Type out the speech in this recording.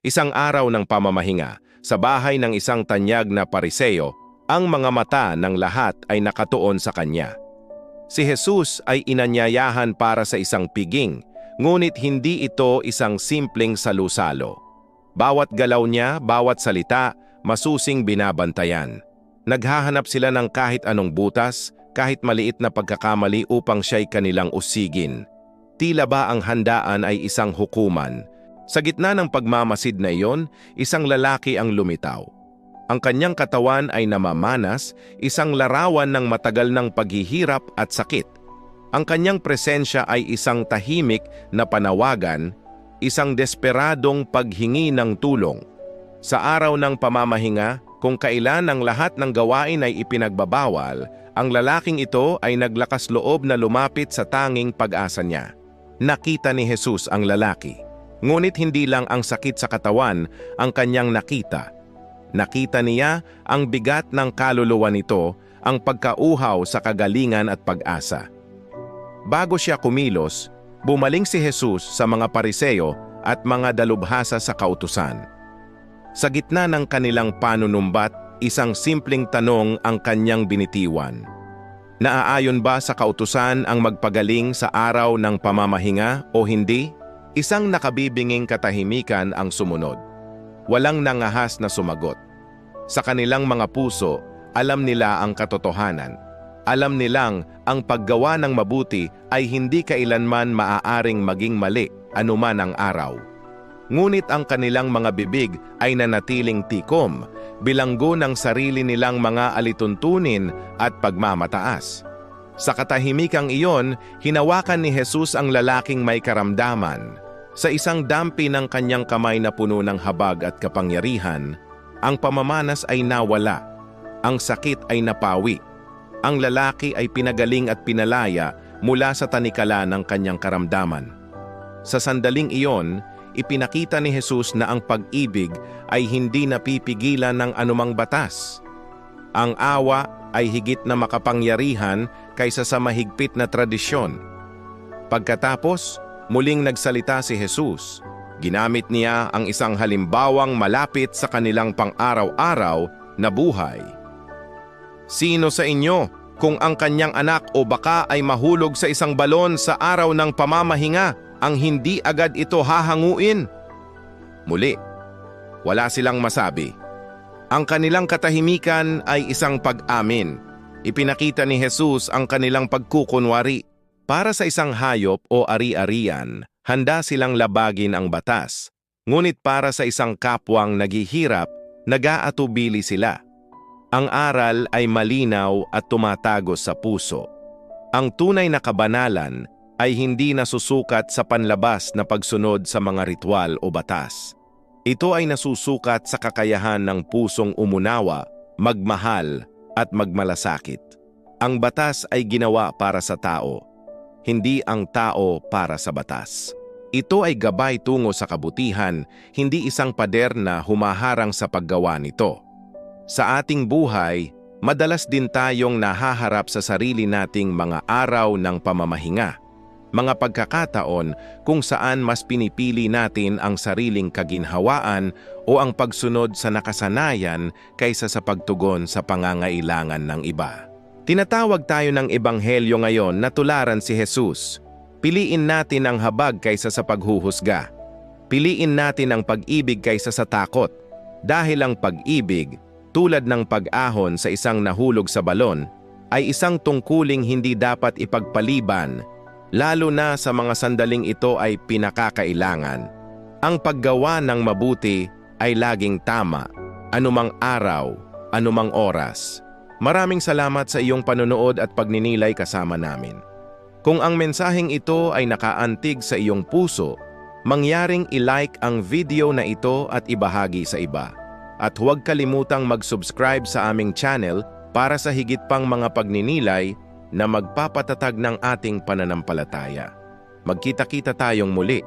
Isang araw ng pamamahinga, sa bahay ng isang tanyag na pariseo, ang mga mata ng lahat ay nakatuon sa kanya. Si Jesus ay inanyayahan para sa isang piging, ngunit hindi ito isang simpleng salusalo. Bawat galaw niya, bawat salita, masusing binabantayan. Naghahanap sila ng kahit anong butas, kahit maliit na pagkakamali upang siya'y kanilang usigin. Tila ba ang handaan ay isang hukuman? Sa gitna ng pagmamasid na iyon, isang lalaki ang lumitaw. Ang kanyang katawan ay namamanas, isang larawan ng matagal ng paghihirap at sakit. Ang kanyang presensya ay isang tahimik na panawagan, isang desperadong paghingi ng tulong. Sa araw ng pamamahinga, kung kailan ang lahat ng gawain ay ipinagbabawal, ang lalaking ito ay naglakas loob na lumapit sa tanging pag-asa niya. Nakita ni Jesus ang lalaki. Ngunit hindi lang ang sakit sa katawan ang kanyang nakita. Nakita niya ang bigat ng kaluluwa nito, ang pagkauhaw sa kagalingan at pag-asa. Bago siya kumilos, bumaling si Jesus sa mga pariseo at mga dalubhasa sa kautusan. Sa gitna ng kanilang panunumbat, isang simpleng tanong ang kanyang binitiwan. Naaayon ba sa kautusan ang magpagaling sa araw ng pamamahinga o hindi? Isang nakabibinging katahimikan ang sumunod. Walang nangahas na sumagot. Sa kanilang mga puso, alam nila ang katotohanan. Alam nilang ang paggawa ng mabuti ay hindi kailanman maaaring maging mali anuman ang araw. Ngunit ang kanilang mga bibig ay nanatiling tikom, bilanggo ng sarili nilang mga alituntunin at pagmamataas. Sa katahimikang iyon, hinawakan ni Jesus ang lalaking may karamdaman. Sa isang dampi ng kanyang kamay na puno ng habag at kapangyarihan, ang pamamanas ay nawala. Ang sakit ay napawi. Ang lalaki ay pinagaling at pinalaya mula sa tanikala ng kanyang karamdaman. Sa sandaling iyon, ipinakita ni Jesus na ang pag-ibig ay hindi napipigilan ng anumang batas. Ang awa ay higit na makapangyarihan kaysa sa mahigpit na tradisyon. Pagkatapos, muling nagsalita si Jesus. Ginamit niya ang isang halimbawang malapit sa kanilang pang-araw-araw na buhay. Sino sa inyo kung ang kanyang anak o baka ay mahulog sa isang balon sa araw ng pamamahinga ang hindi agad ito hahanguin? Muli, wala silang masabi. Ang kanilang katahimikan ay isang pag-amin. Ipinakita ni Jesus ang kanilang pagkukunwari. Para sa isang hayop o ari-arian, handa silang labagin ang batas. Ngunit para sa isang kapwang naghihirap, nag-aatubili sila. Ang aral ay malinaw at tumatagos sa puso. Ang tunay na kabanalan ay hindi nasusukat sa panlabas na pagsunod sa mga ritual o batas. Ito ay nasusukat sa kakayahan ng pusong umunawa, magmahal at magmalasakit. Ang batas ay ginawa para sa tao, hindi ang tao para sa batas. Ito ay gabay tungo sa kabutihan, hindi isang pader na humaharang sa paggawa nito. Sa ating buhay, madalas din tayong nahaharap sa sarili nating mga araw ng pamamahinga mga pagkakataon kung saan mas pinipili natin ang sariling kaginhawaan o ang pagsunod sa nakasanayan kaysa sa pagtugon sa pangangailangan ng iba. Tinatawag tayo ng ebanghelyo ngayon na tularan si Jesus. Piliin natin ang habag kaysa sa paghuhusga. Piliin natin ang pag-ibig kaysa sa takot. Dahil ang pag-ibig, tulad ng pag-ahon sa isang nahulog sa balon, ay isang tungkuling hindi dapat ipagpaliban lalo na sa mga sandaling ito ay pinakakailangan. Ang paggawa ng mabuti ay laging tama, anumang araw, anumang oras. Maraming salamat sa iyong panonood at pagninilay kasama namin. Kung ang mensaheng ito ay nakaantig sa iyong puso, mangyaring i-like ang video na ito at ibahagi sa iba. At huwag kalimutang mag-subscribe sa aming channel para sa higit pang mga pagninilay na magpapatatag ng ating pananampalataya. Magkita-kita tayong muli